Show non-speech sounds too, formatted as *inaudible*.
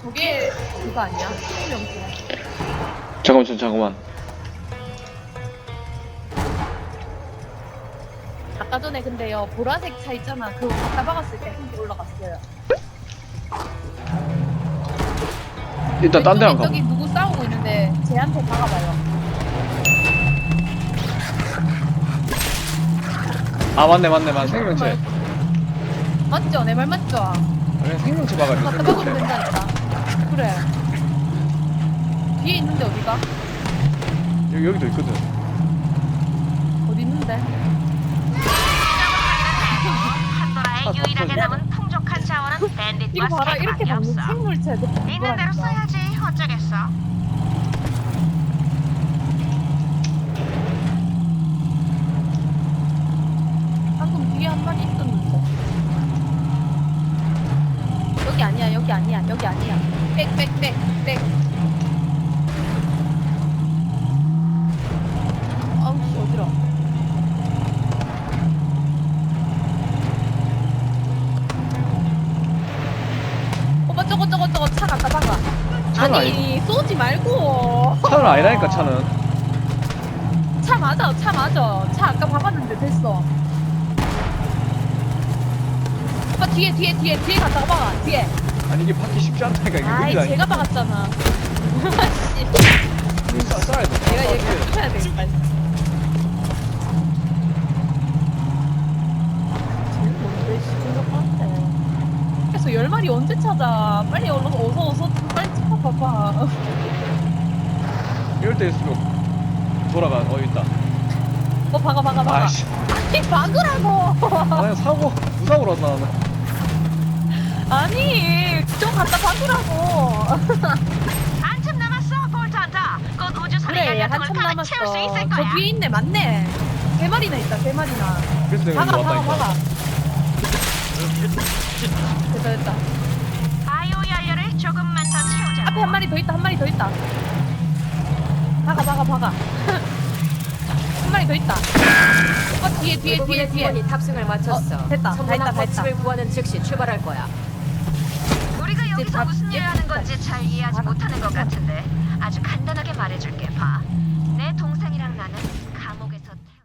저게 그거 아니야? 생명수. 잠깐만 저 잠깐만 아까 전에 근데요 보라색 차 있잖아 그거 갖다 박았을 때 한개 올라갔어요. 일단 딴 데 안 왼쪽에 가봐 저기 누구 싸우고 있는데 쟤한테 박아봐요. 아 맞네 맞네 맞네 생명체 맞죠? 내 말 맞죠? 아, 그냥 생명체 박아줘 갖다 박으면 된다니까. 그래. 뒤에 있는데 어디가? 여기 여기도 있거든 어디 있는데? 판도라의 아, 유일하게. 남은 풍족한 자원은 이거 밴딧과 봐라 이렇게 스테이크밖에 먹는 없어. 생물체들 있는 대로 써야지 어쩌겠어. 방금 뒤에 한 마리 있었는데. 여기 아니야, 여기 아니야, 여기 아니야. 백, 백, 백, 백. 아우, 씨, 어지러. 오빠 저거 저거 저거 차 갖다 박아. 차는 아니 쏘지 말고. 차는 아니라니까 차는 차 맞아, 차 맞아. 차 아까 박았는데 됐어. 오빠 뒤에, 뒤에, 뒤에, 뒤에 갔다가 박아. 뒤에. 아니 이게 받기 쉽지 않다니까 이게 아이, 느리다니까 제가 박았잖아. 씨, 쏴야 돼 내가 얘기 돼. 해야 되겠다. 쟤는 뭔데, 씨, 생각한테. 그래서 열 마리 언제 찾아? 빨리 얼른 어서 어서 좀 빨리 찾아봐봐. 이럴 때일수록 돌아가 어 있다 어, 박아, 박아, 박아. 아이씨 아니, 박으라고! 아 사고 무사고로 왔나 나는 아니, 좀 갖다 박으라고! *laughs* 한참 남았어, 볼트한다. 곧 우주선에 그래 열렸던 한참 걸 가득 남았어 채울 수 있을 저 거야. 뒤에 있네 맞네 세 마리나 있다 세 마리나 그래서 내가 박아 이거 박아 왔다니까 박아 됐다 됐다 바이오 연료를 조금만 더 채우자. 앞에 한 마리 더 있다 한 마리 더 있다 박아 박아 박아 *laughs* 한 마리 더 있다 어 뒤에 뒤에 뒤에 뒤에 탑승을 마쳤어. 어, 됐다. 다 했다, 다 법칙을 구하는 즉시 출발할 거야. 이제 다 무슨 일을 하는. 건지 잘 이해하지. 못하는 것 같은데